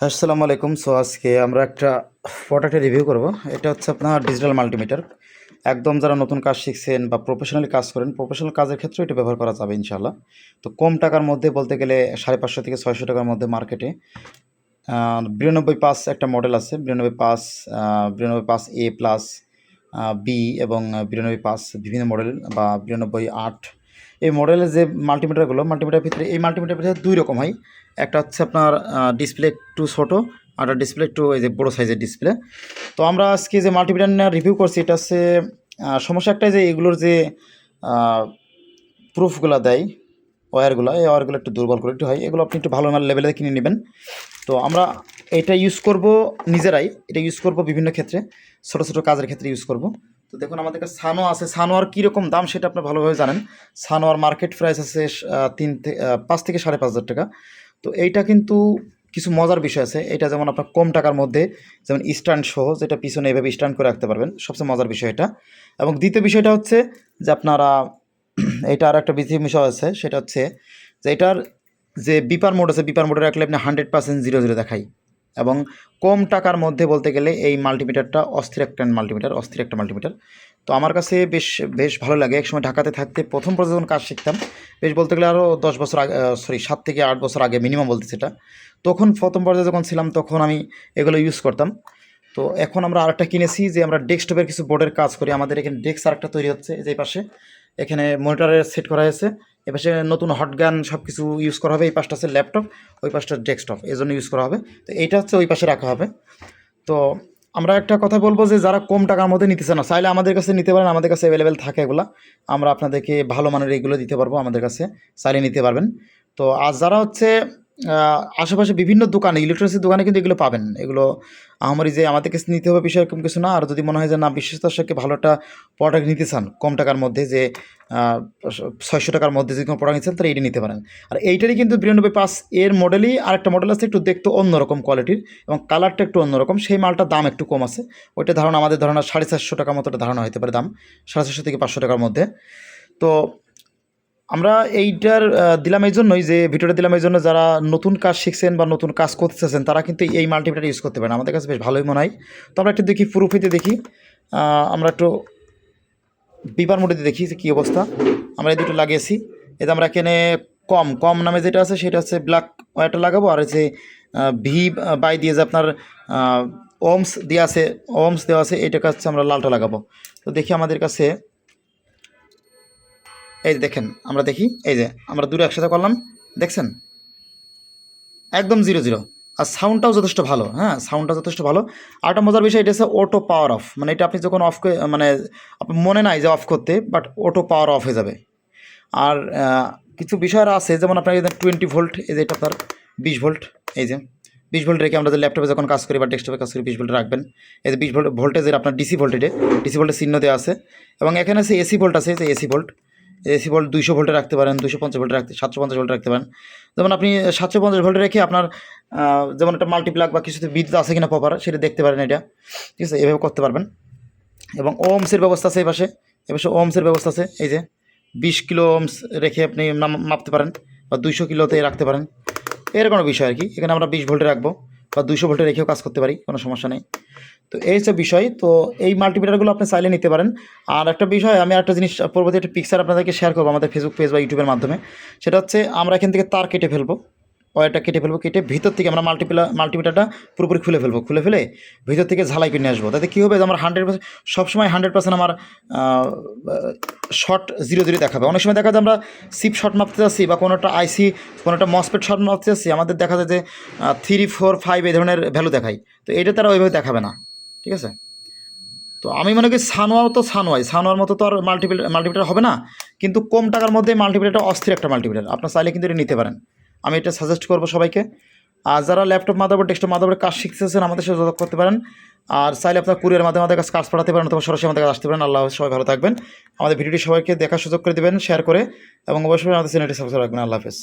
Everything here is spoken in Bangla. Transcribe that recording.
আসসালামু আলাইকুম। সো আজকে আমরা একটা প্রোডাক্টের রিভিউ করব। এটা হচ্ছে আপনার ডিজিটাল মাল্টিমিটার একদম যারা নতুন কাজ শিখছেন বা প্রফেশনালি কাজ করেন প্রফেশনাল কাজের ক্ষেত্রে এটা ব্যবহার করা যাবে ইনশাল্লাহ তো কম টাকার মধ্যে বলতে গেলে সাড়ে পাঁচশো থেকে ছয়শো টাকার মধ্যে মার্কেটে বিরানব্বই পাস একটা মডেল আছে। বিরানব্বই পাস বিরানব্বই পাস এ প্লাস বি এবং বিরানব্বই পাস বিভিন্ন মডেল বা বিরানব্বই আট এই মডেলের যে মাল্টিমিটারগুলো, মাল্টিমিটার ভিতরে এই মাল্টিমিটার ভিতরে দুই রকম হয়। একটা হচ্ছে আপনার ডিসপ্লে একটু ছোটো, আর ডিসপ্লে একটু এই যে বড়ো সাইজের ডিসপ্লে তো আমরা আজকে যে মাল্টিমিটার নিয়ে রিভিউ করছি, এটা হচ্ছে সমস্যা একটাই যে এগুলোর যে প্রুফগুলো দেয় ওয়্যারগুলো এই ওয়ারগুলো একটু দুর্বল করে একটু হয়। এগুলো আপনি একটু ভালো লেভেলে কিনে নেবেন। তো আমরা এটা ইউজ করব নিজেরাই। এটা ইউজ করব বিভিন্ন ক্ষেত্রে। ছোটো ছোটো কাজের ক্ষেত্রে ইউজ করব। তো দেখুন, আমাদের কাছে সানো আছে। সানোয়ার কীরকম দাম সেটা আপনি ভালোভাবে জানেন। সানোয়ার মার্কেট প্রাইস আছে তিন থেকে পাঁচ থেকে সাড়ে পাঁচ হাজার টাকা। তো এইটা কিন্তু কিছু মজার বিষয় আছে। এটা যেমন আপনার কম টাকার মধ্যে, যেমন স্ট্যান্ড সহ, যেটা পিছনে এভাবে স্ট্যান্ড করে রাখতে পারবেন। সবচেয়ে মজার বিষয় এটা। এবং দ্বিতীয় বিষয়টা হচ্ছে যে আপনারা এটা আর একটা দ্বিতীয় বিষয় আছে। সেটা হচ্ছে যে এটার যে বিপার মোড আছে বিপার মোডে রাখলে আপনি হান্ড্রেড পার্সেন্ট জিরো জিরো দেখাই এবং কম টাকার মধ্যে বলতে গেলে এই মাল্টিমিটারটা অস্থির একটা মাল্টিমিটার, অস্থির একটা মাল্টিমিটার। তো আমার কাছে বেশ বেশ ভালো লাগে। একসময় ঢাকাতে থাকতে প্রথম পর্যায়ে যখন কাজ শিখতাম। বেশ বলতে গেলে আরও দশ বছর আগে সরি সাত থেকে আট বছর আগে মিনিমাম বলতে সেটা। তখন প্রথম পর্যায়ে যখন ছিলাম, তখন আমি এগুলো ইউজ করতাম। তো এখন আমরা আরেকটা কিনেছি যে আমরা ডেস্কটপের কিছু বোর্ডের কাজ করি। আমাদের এখানে ডেস্ক আরেকটা তৈরি হচ্ছে যে পাশে। এখানে মনিটরের সেট করা হয়েছে। এ পাশে নতুন হট গান সব কিছু ইউজ করা হবে, এই পাশটা আছে ল্যাপটপ ওই পাশটা ডেস্কটপ এই জন্য ইউজ করা হবে। তো এইটা হচ্ছে ওই পাশে রাখা হবে। তো আমরা একটা কথা বলব যে, যারা কম টাকার মধ্যে নিতে চান চাইলে আমাদের কাছে নিতে পারেন, আমাদের কাছে অ্যাভেলেবেল থাকে এগুলো। আমরা আপনাদেরকে ভালো মানের এগুলো দিতে পারব আমাদের কাছে, চাইলে নিতে পারবেন। তো আর যারা হচ্ছে আশেপাশে বিভিন্ন দোকানে ইলেকট্রনিক্সের দোকানে কিন্তু এগুলো পাবেন। এগুলো আমার যে আমাদের কাছে নিতে হবে বিষয় এরকম কিছু না। আর যদি মনে হয় যে না বিশ্বস্তার সাথে ভালো একটা প্রোডাক্ট নিতে চান, কম টাকার মধ্যে যে ছয়শো টাকার মধ্যে যে কোনো প্রোডাক্ট নিচ্ছেন তাহলে এইটা নিতে পারেন। আর এইটারই কিন্তু বিরানব্বই পাঁচ এর মডেলই আরেকটা মডেল আছে, একটু দেখতে অন্যরকম কোয়ালিটির এবং কালারটা একটু অন্যরকম। সেই মালটার দাম একটু কম আছে। ওইটা ধারণা আমাদের ধারণা সাড়ে চারশো টাকার মতো একটা ধারণা হতে পারে দাম, সাড়ে চারশো থেকে পাঁচশো টাকার মধ্যে। তো আমরা এইটার দিলাম এই জন্যই যে, ভিডিওটা দিলাম এই জন্য যারা নতুন কাজ শিখছেন বা নতুন কাজ করতে চাচ্ছেন তারা কিন্তু এই মাল্টিমিটার ইউজ করতে পারেন। আমাদের কাছে বেশ ভালোই মনে হয়। তো আমরা একটু দেখি প্রুফিতে দেখি। আমরা একটু বিপার মোডে দেখি যে কী অবস্থা। আমরা এই দুটো লাগিয়েছি। এতে আমরা এখানে কম কম নামে যেটা আছে, সেটা হচ্ছে ব্ল্যাক ওয়ারটা লাগাবো। আর হচ্ছে ভি বাই দিয়ে যে আপনার ওমস দেওয়া আছে ওমস দেওয়া আছে এইটাকে কাছে আমরা লালটা লাগাবো। তো দেখি আমাদের কাছে এই যে দেখেন, আমরা দেখি, এই যে আমরা দুটো একসাথে করলাম, দেখছেন? একদম জিরো জিরো আর সাউন্ডটাও যথেষ্ট ভালো হ্যাঁ সাউন্ডটা যথেষ্ট ভালো। আর একটা মজার বিষয়, এটা হচ্ছে অটো পাওয়ার অফ মানে এটা আপনি যখন অফ মানে মনে নাই যে অফ করতে বাট অটো পাওয়ার অফ হয়ে যাবে। আর কিছু বিষয় আছে, যেমন আপনার টোয়েন্টি ভোল্ট এই যে এটা আপনার বিশ ভোল্ট এই যে বিশ ভোল্ট রেখে আমরা ল্যাপটপে যখন কাজ করি বা ডেস্কটপে কাজ করি, বিশ ভোল্ট রাখবেন। এই যে বিশ ভোল্ট ভোল্টেজের আপনার ডিসি ভোল্টেজে ডিসি ভোল্টের চিহ্ন দেওয়া আছে। এবং এখানে আছে এসি ভোল্ট আছে যে এসি ভোল্ট এসি ভোল্ট দুইশো ভোল্টে রাখতে পারেন দুশো পঞ্চাশ ভোল্টে রাখতে, সাতশো পঞ্চাশ ভোল্টে রাখতে পারেন। যেমন আপনি সাতশো পঞ্চাশ ভোল্টে রেখে আপনার যেমন একটা মাল্টিপ্লাগ বা কিছুতে বিদ্যুৎ আছে কিনা প্রপার সেটা দেখতে পারেন এটা। ঠিক আছে? এভাবে করতে পারবেন। এবং ওমসের ব্যবস্থা আছে এই পাশে। এ পাশে ওমসের ব্যবস্থা আছে। এই যে বিশ কিলো ওমস রেখে আপনি মাপতে পারেন বা দুইশো কিলোতে রাখতে পারেন। এর কোনো বিষয় আর কি। এখানে আমরা বিশ ভোল্টে রাখব বা দুশো ভোল্টে রেখেও কাজ করতে পারি, কোনো সমস্যা নেই। তো এই হচ্ছে বিষয়। তো এই মাল্টিমিটারগুলো আপনি চাইলে নিতে পারেন। আর একটা বিষয়, আমি একটা জিনিস পরবর্তী একটা পিকচার আপনাদেরকে শেয়ার করব আমাদের ফেসবুক পেজ বা ইউটিউবের মাধ্যমে। সেটা হচ্ছে, আমরা এখান থেকে তার কেটে ফেলব। ওয়ারটা কেটে ফেলব, কেটে ভিতর থেকে আমরা মাল্টিপিলা মাল্টিমিটারটা পুরোপুরি খুলে ফেলব। খুলে ফেলে ভিতর থেকে ঝালাই করে নিয়ে আসব। তাতে কী হবে যে আমার হান্ড্রেড পার্সেন্ট সবসময় হান্ড্রেড পার্সেন্ট আমার শর্ট জিরো জিরো দেখাবে। অনেক সময় দেখা যায় আমরা সিপ শর্ট মাপতে যাচ্ছি বা কোনো একটা আইসি কোনো একটা মসপেট শর্ট মাপতে যাচ্ছি, আমাদের দেখা যায় যে থ্রি ফোর ফাইভ এই ধরনের ভ্যালু দেখায়। তো এটা তারা ওইভাবে দেখাবে না। ঠিক আছে? তো আমি মনে করি সানোয়াও তো সানোয়াই সানোয়ার মতো তো আর মাল্টিপিল মাল্টিমিটার হবে না। কিন্তু কম টাকার মধ্যে মাল্টিমিটারটা অস্থির একটা মাল্টিমিটার আপনার চাইলে কিন্তু এটা নিতে পারেন। আমি এটা সাজেস্ট করব সবাইকে। আর যারা ল্যাপটপ মাদারবোর্ড ডেস্কটপ মাদারবোর্ডে কাজ শিখতেছেন, আমাদের সাথে যোগাযোগ করতে পারেন। আর চাইলে আপনার কুরিয়ার মাধ্যমে আমাদের কাজ পাঠাতে পারেন অথবা সরাসরি আমাদের কাছে আসতে পারেন। আল্লাহ সবাই ভালো থাকবেন। আমাদের ভিডিওটি সবাইকে দেখার সুযোগ করে দেবেন শেয়ার করে। এবং অবশ্যই আমাদের চ্যানেলটি সাবস্ক্রাইব রাখবেন আল্লাহ হাফেজ।